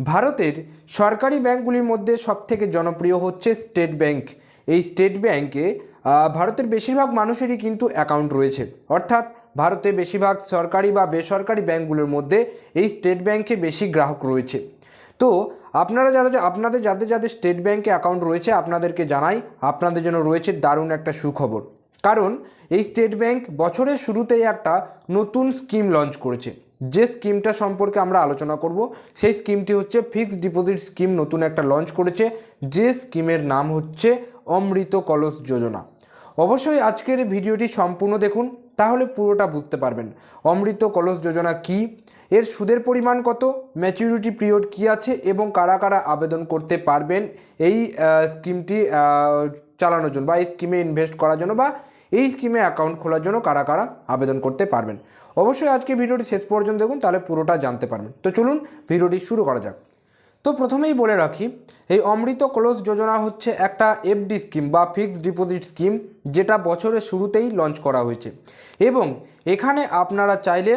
ভারতের সরকারি ব্যাংকগুলির মধ্যে সবথেকে জনপ্রিয় হচ্ছে স্টেট ব্যাংক। এই স্টেট ব্যাংকে ভারতের বেশিরভাগ মানুষেরই কিন্তু অ্যাকাউন্ট রয়েছে। অর্থাৎ ভারতে বেশিরভাগ সরকারি বা বেসরকারি ব্যাংকগুলোর মধ্যে এই স্টেট ব্যাংকে বেশি গ্রাহক রয়েছে। তো আপনারা যারা আপনাদের যাদের যাদের স্টেট ব্যাংকে অ্যাকাউন্ট রয়েছে, আপনাদেরকে জানাই, আপনাদের জন্য রয়েছে দারুণ একটা সুখবর। কারণ এই স্টেট ব্যাংক বছরের শুরুতেই একটা নতুন স্কিম লঞ্চ করেছে। যে স্কিমটা সম্পর্কে আমরা আলোচনা করব, সেই স্কিমটি হচ্ছে ফিক্সড ডিপোজিট স্কিম নতুন একটা লঞ্চ করেছে, যে স্কিমের নাম হচ্ছে অমৃত কলস যোজনা। অবশ্যই আজকের ভিডিওটি সম্পূর্ণ দেখুন, তাহলে পুরোটা বুঝতে পারবেন। অমৃত কলস যোজনা কি? এর সুদের পরিমাণ কত? ম্যাচুরিটি পিরিয়ড কি আছে? এবং কারা কারা আবেদন করতে পারবেন? এই স্কিমটি চালানোর জন্য বা এই স্কিমে ইনভেস্ট করার জন্য বা এই স্কিমে অ্যাকাউন্ট খোলার জন্য কারা কারা আবেদন করতে পারবেন? অবশ্যই আজকে ভিডিওটি শেষ পর্যন্ত দেখুন, তাহলে পুরোটা জানতে পারবেন। তো চলুন ভিডিওটি শুরু করা যাক। তো প্রথমেই বলে রাখি, এই অমৃত ক্লোজ যোজনা হচ্ছে একটা এফডি স্কিম বা ফিক্সড ডিপোজিট স্কিম যেটা বছরের শুরুতেই লঞ্চ করা হয়েছে। এবং এখানে আপনারা চাইলে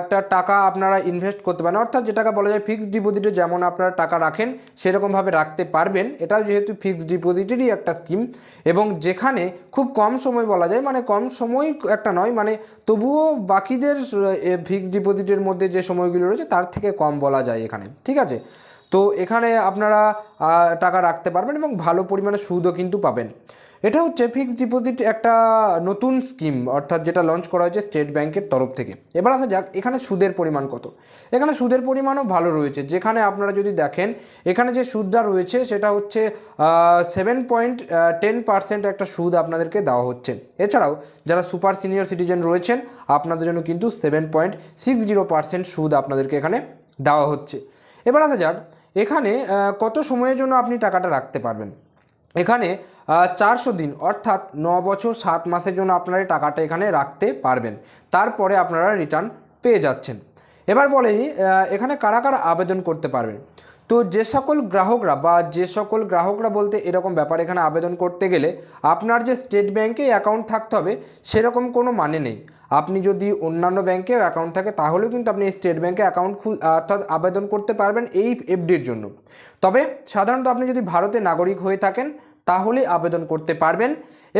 একটা টাকা আপনারা ইনভেস্ট করতে পারেন। অর্থাৎ যেটাকে বলা যায় ফিক্সড ডিপোজিটে যেমন আপনারা টাকা রাখেন, সেরকমভাবে রাখতে পারবেন। এটাও যেহেতু ফিক্সড ডিপোজিটেরই একটা স্কিম এবং যেখানে খুব কম সময় বলা যায় মানে কম সময় একটা নয় মানে তবুও বাকিদের ফিক্সড ডিপোজিটের মধ্যে যে সময়গুলো রয়েছে, তার থেকে কম বলা যায় এখানে। ঠিক আছে? তো এখানে আপনারা টাকা রাখতে পারবেন এবং ভালো পরিমাণে সুদও কিন্তু পাবেন। এটা হচ্ছে ফিক্সড ডিপোজিট একটা নতুন স্কিম অর্থাৎ যেটা লঞ্চ করা হয়েছে স্টেট ব্যাংকের তরফ থেকে। এবার আসা যাক, এখানে সুদের পরিমাণ কত? এখানে সুদের পরিমাণও ভালো রয়েছে। যেখানে আপনারা যদি দেখেন, এখানে যে সুদটা রয়েছে, সেটা হচ্ছে সেভেন পয়েন্ট টেন পার্সেন্ট একটা সুদ আপনাদেরকে দেওয়া হচ্ছে। এছাড়াও, যারা সুপার সিনিয়র সিটিজেন রয়েছেন, আপনাদের জন্য কিন্তু seven point six zero percent সুদ আপনাদেরকে এখানে দেওয়া হচ্ছে। এবার আসা যাক, এখানে কত সময়ের জন্য আপনি টাকাটা রাখতে পারবেন? এখানে চারশো দিন, অর্থাৎ ন বছর সাত মাসের জন্য আপনারা এই টাকাটা এখানে রাখতে পারবেন। তারপরে আপনারা রিটার্ন পেয়ে যাচ্ছেন। এবার বলেনি এখানে কারা কারা আবেদন করতে পারবেন? তো যে সকল গ্রাহকরা বা যে সকল গ্রাহকরা বলতে এরকম ব্যাপার এখানে আবেদন করতে গেলে আপনার যে স্টেট ব্যাংকে অ্যাকাউন্ট থাকতে হবে, সেরকম কোনো মানে নেই। আপনি যদি অন্যান্য ব্যাংকে অ্যাকাউন্ট থাকে, তাহলেও কিন্তু আপনি স্টেট ব্যাংকে অ্যাকাউন্ট খুল, অর্থাৎ আবেদন করতে পারবেন এই এফডির জন্য। তবে সাধারণত আপনি যদি ভারতে নাগরিক হয়ে থাকেন তাহলে আবেদন করতে পারবেন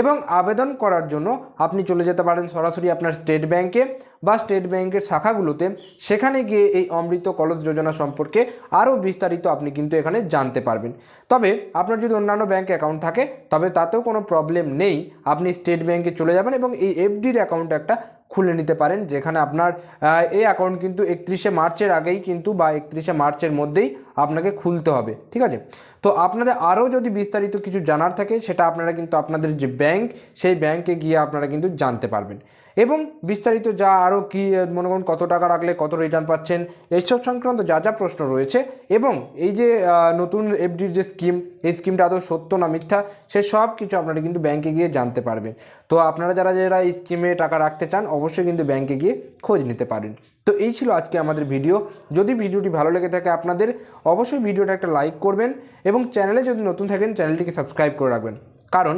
এবং আবেদন করার জন্য আপনি চলে যেতে পারেন সরাসরি আপনার স্টেট ব্যাংকে বা স্টেট ব্যাংকের শাখাগুলোতে। সেখানে গিয়ে এই অমৃত কলস যোজনা সম্পর্কে আরও বিস্তারিত আপনি কিন্তু এখানে জানতে পারবেন। তবে আপনার যদি অন্যান্য ব্যাংক অ্যাকাউন্ট থাকে, তবে তাতেও কোনো প্রবলেম নেই। আপনি স্টেট ব্যাংকে চলে যাবেন এবং এই এফডির অ্যাকাউন্ট একটা খুলে নিতে পারেন, যেখানে আপনার এই অ্যাকাউন্ট কিন্তু একত্রিশে মার্চের আগেই কিন্তু বা একত্রিশে মার্চের মধ্যেই আপনাকে খুলতে হবে, ঠিক আছে? তো আপনাদের আরও যদি বিস্তারিত কিছু জানার থাকে, সেটা আপনারা কিন্তু আপনাদের যে ব্যাংক, সেই ব্যাংকে গিয়ে আপনারা কিন্তু জানতে পারবেন। এবং বিস্তারিত যা আরও কি মনে করুন কত টাকা রাখলে কত রিটার্ন পাচ্ছেন, এইসব সংক্রান্ত যা যা প্রশ্ন রয়েছে এবং এই যে নতুন এফডির যে স্কিম এই স্কিমটা আদৌ সত্য না মিথ্যা, সে সব কিছু আপনারা কিন্তু ব্যাংকে গিয়ে জানতে পারবেন। তো আপনারা যারা যারা এই স্কিমে টাকা রাখতে চান, অবশ্যই কিন্তু ব্যাংকে গিয়ে খোঁজ নিতে পারেন। তো এই ছিল আজকে আমাদের ভিডিও যদি ভিডিওটি ভালো লেগে থাকে আপনাদের, অবশ্যই ভিডিওটা একটা লাইক করবেন এবং চ্যানেলে যদি নতুন থাকেন চ্যানেলটিকে সাবস্ক্রাইব করে রাখবেন। কারণ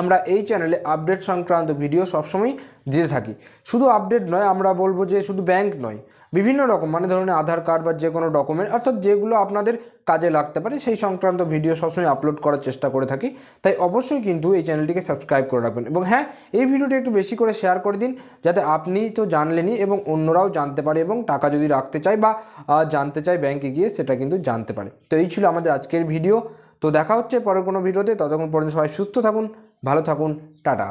আমরা এই চ্যানেলে আপডেট সংক্রান্ত ভিডিও সবসময় দিতে থাকি। শুধু আপডেট নয়, আমরা বলব যে শুধু ব্যাংক নয়। বিভিন্ন রকম মানে ধরুন আধার কার্ড বা যে কোনো ডকুমেন্ট অর্থাৎ যেগুলো আপনাদের কাজে লাগতে পারে, সেই সংক্রান্ত ভিডিও সবসময় আপলোড করার চেষ্টা করে থাকি। তাই অবশ্যই কিন্তু এই চ্যানেলটিকে সাবস্ক্রাইব করে রাখবেন। এবং হ্যাঁ এই ভিডিওটি একটু বেশি করে শেয়ার করে দিন, যাতে আপনি তো জানলেনই এবং অন্যরাও জানতে পারে এবং টাকা যদি রাখতে চায় বা জানতে চায় ব্যাংকে গিয়ে, সেটা কিন্তু জানতে পারে। তো এই ছিল আমাদের আজকের ভিডিও তো দেখা হচ্ছে পরের কোনো ভিডিওতে ততক্ষণ পর্যন্ত সবাই সুস্থ থাকুন, ভালো থাকুন, টাটা।